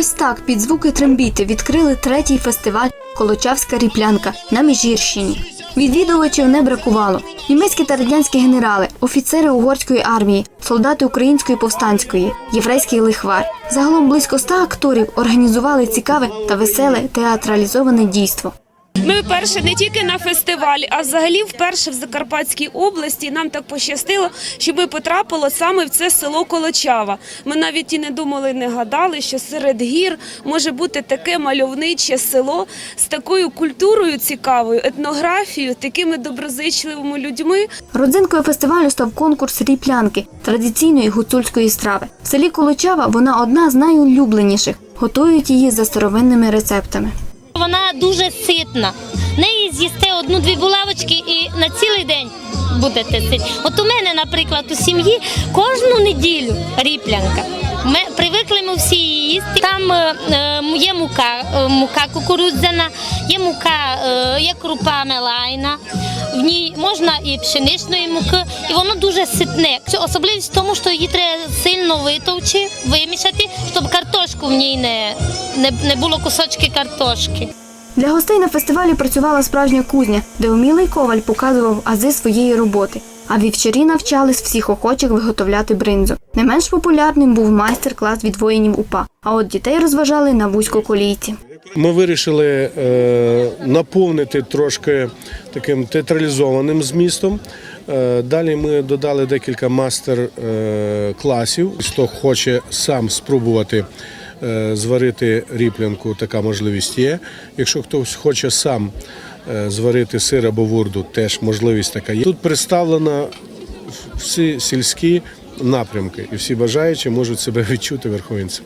Ось так під звуки трембіти відкрили третій фестиваль Колочавська ріплянка на Міжгірщині. Відвідувачів не бракувало. Німецькі та радянські генерали, офіцери угорської армії, солдати української повстанської, єврейський лихвар. Загалом близько ста акторів організували цікаве та веселе театралізоване дійство. Ми вперше не тільки на фестивалі, а взагалі вперше в Закарпатській області. Нам так пощастило, що ми потрапили саме в це село Колочава. Ми навіть і не думали, не гадали, що серед гір може бути таке мальовниче село з такою культурою цікавою, етнографією, такими доброзичливими людьми. Родзинкою фестивалю став конкурс ріплянки традиційної гуцульської страви. В селі Колочава вона одна з найулюбленіших. Готують її за старовинними рецептами. Вона дуже ситна. Неї з'їсте одну-дві булавочки і на цілий день будете сити. От у мене, наприклад, у сім'ї кожну неділю ріплянка. Ми привикли ми всі її їсти. Там е, е, є мука, е, мука кукурудзяна, є мука, е, є крупа мелайна. В ній можна і пшеничної муки, і воно дуже ситне. Особливість в тому, що її треба сильно витовчи, вимішати, щоб картошку в ній не, не, не було кусочки картошки. Для гостей на фестивалі працювала справжня кузня, де умілий коваль показував ази своєї роботи. А вівчарі навчались всіх охочих виготовляти бринзу. Не менш популярним був майстер-клас від воїнів УПА. А от дітей розважали на вузькоколійці. Ми вирішили е, наповнити трошки таким театралізованим змістом. Е, далі ми додали декілька мастер-класів. Хто хоче сам спробувати е, зварити ріплянку, така можливість є. Якщо хтось хоче сам зварити сир або вурду, теж можливість така є. Тут представлено всі сільські напрямки, і всі бажаючі можуть себе відчути верховинцем.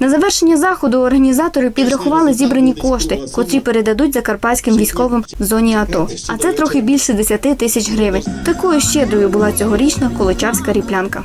На завершення заходу організатори підрахували зібрані кошти, котрі передадуть закарпатським військовим в зоні АТО. А це трохи більше 10 тисяч гривень. Такою щедрою була цьогорічна колочавська ріплянка.